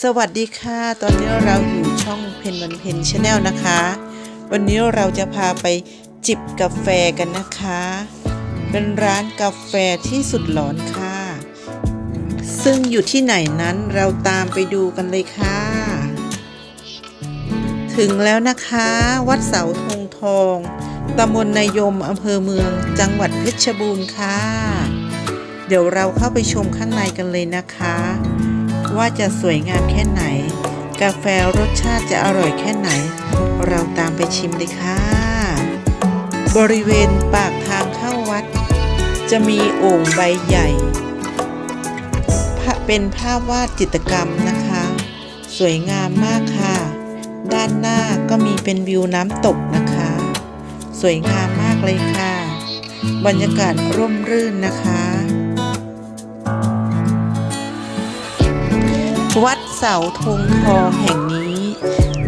สวัสดีค่ะ ตอนนี้เราอยู่ช่องเพนวันเพนชาแนลนะคะ วันนี้เราจะพาไปจิบกาแฟกันนะคะ เป็นร้านกาแฟที่สุดหลอนค่ะ ซึ่งอยู่ที่ไหนนั้นเราตามไปดูกันเลยค่ะ ถึงแล้วนะคะ วัดเสาธงทองตำบลนายมอำเภอเมืองจังหวัดเพชรบูรณ์ค่ะ เดี๋ยวเราเข้าไปชมข้างในกันเลยนะคะ ว่าจะสวยงามแค่ไหน กาแฟรสชาติจะอร่อยแค่ไหน เราตามไปชิมเลยค่ะ บริเวณปากทางเข้าวัด จะมีโอ่งใบใหญ่เป็นภาพวาดจิตรกรรมนะคะ สวยงามมากค่ะ ด้านหน้าก็มีเป็นวิวน้ำตกนะคะ สวยงามมากเลยค่ะ บรรยากาศร่มรื่นนะคะ วัดเสาธงทองแห่งนี้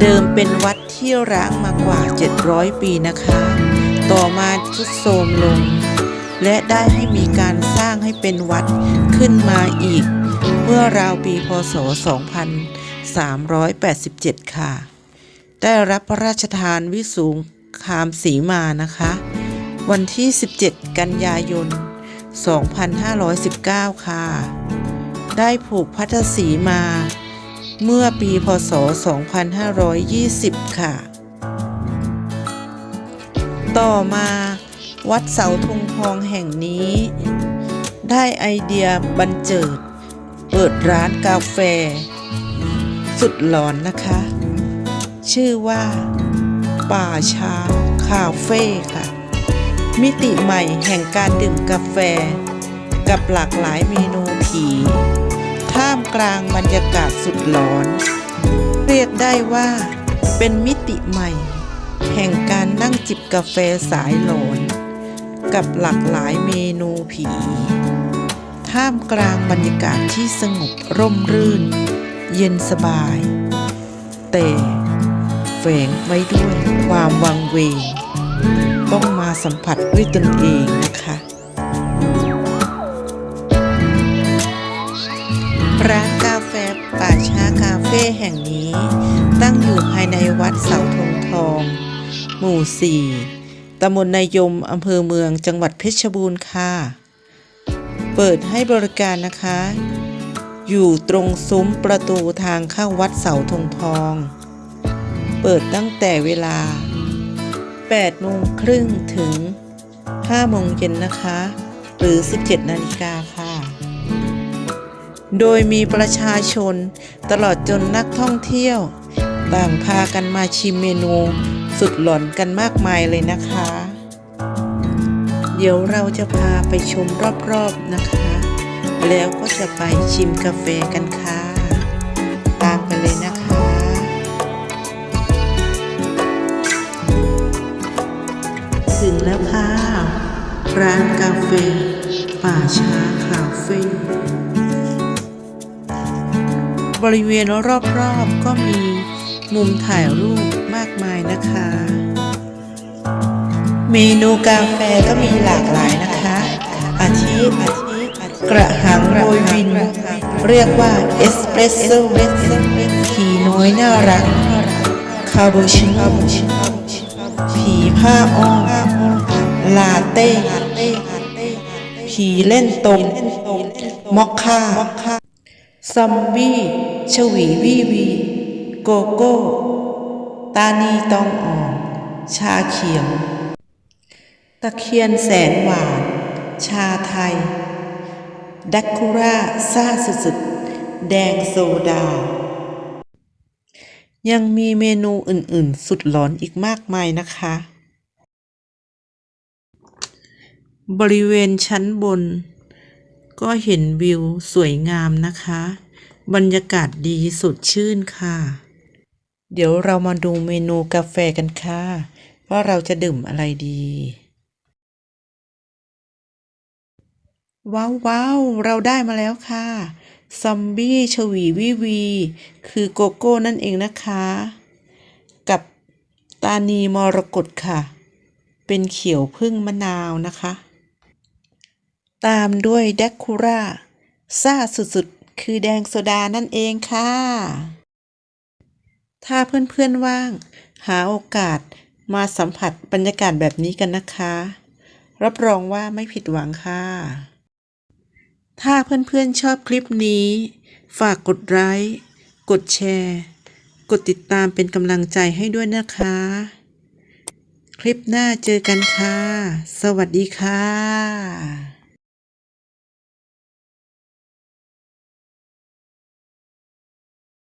เดิมเป็นวัดที่ร้างมากว่า 700 ปีนะคะ ต่อมาทรุดโทรมลง และได้ให้มีการสร้างให้เป็นวัดขึ้นมาอีก เมื่อราวปีพศ 2387 ค่ะ ได้รับพระราชทานวิสูงคามสีมานะคะ วันที่ 17 กันยายน 2519 ค่ะ ได้ผูกพัทธสีมา เมื่อปีพศ 2520 ค่ะ ต่อมาวัดเสาธงทองแห่งนี้ ได้ไอเดียบันเจิด เปิดร้านกาแฟ สุดหลอนนะคะ ชื่อว่า ป่าชาคาเฟ่ค่ะ มิติใหม่แห่งการดื่มกาแฟ กับหลากหลายเมนูผีท่ามกลางบรรยากาศสุดหลอน เรียกได้ว่าเป็นมิติใหม่ แห่งการนั่งจิบกาแฟสายหลอน กับหลากหลายเมนูผี ท่ามกลางบรรยากาศที่สงบร่มรื่น เย็นสบาย แต่แฝงไว้ด้วยความวังเวงต้องมาสัมผัสด้วยตนเองนะคะ ร้านกาแฟป่าช้าคาเฟ่แห่งนี้ ตั้งอยู่ภายในวัดเสาธงทอง หมู่4ตำบลนายมอำเภอเมืองจังหวัดเพชรบูรณ์ค่ะ เปิดให้บริการนะคะ อยู่ตรงซุ้มประตูทางเข้าวัดเสาธงทอง เปิดตั้งแต่เวลา8โมงครึ่งถึง5โมงเย็นนะคะ หรือ 17 นาฬิกาค่ะ โดยมีประชาชน ตลอดจนนักท่องเที่ยวต่างพากันมาชิมเมนูสุดหลอนกันมากมายเลยนะคะ เดี๋ยวเราจะพาไปชมรอบๆนะคะ แล้วก็จะไปชิมกาแฟกันค่ะ ตามกันเลยนะคะถึงแล้วค่ะ ร้านกาแฟป่าช้าคาเฟ่ บริเวณรอบๆก็มีมุมถ่ายรูปมากมายนะคะ เมนูกาแฟก็มีหลากหลายนะคะ อาทิกระหังโรยวิน เรียกว่าเอสเปรสโซ่ผีน้อยน่ารัก คาโบชิโน่ผีผ้าอ้อมลาเต้ผีเล่นตมมอคค่า ซอมบี้ชวีวีวี โกโก้ ตานีตองอ่อน ชาเขียว ตะเคียนแสนหวาน ชาไทย ดักคูราซาสุดๆ แดงโซดา ยังมีเมนูอื่นๆ สุดหลอนอีกมากมายนะคะ บริเวณชั้นบน ก็เห็นวิวสวยงามนะคะ บรรยากาศดีสดชื่นค่ะ เดี๋ยวเรามาดูเมนูกาแฟกันค่ะ ว่าเราจะดื่มอะไรดี ว้าวว้าวเราได้มาแล้วค่ะซอมบี้ชวีวีวี คือโกโก้นั่นเองนะคะ กับตานีมรกตค่ะ เป็นเขียวพึ่งมะนาวนะคะ ตามด้วยแดกคูร่าซ่าสุดๆ คือแดงโซดานั่นเองค่ะ ถ้าเพื่อนๆว่าง หาโอกาสมาสัมผัสบรรยากาศแบบนี้กันนะคะ รับรองว่าไม่ผิดหวังค่ะ ถ้าเพื่อนๆชอบคลิปนี้ ฝากกดไลค์กดแชร์ กดติดตามเป็นกำลังใจให้ด้วยนะคะ คลิปหน้าเจอกันค่ะ สวัสดีค่ะ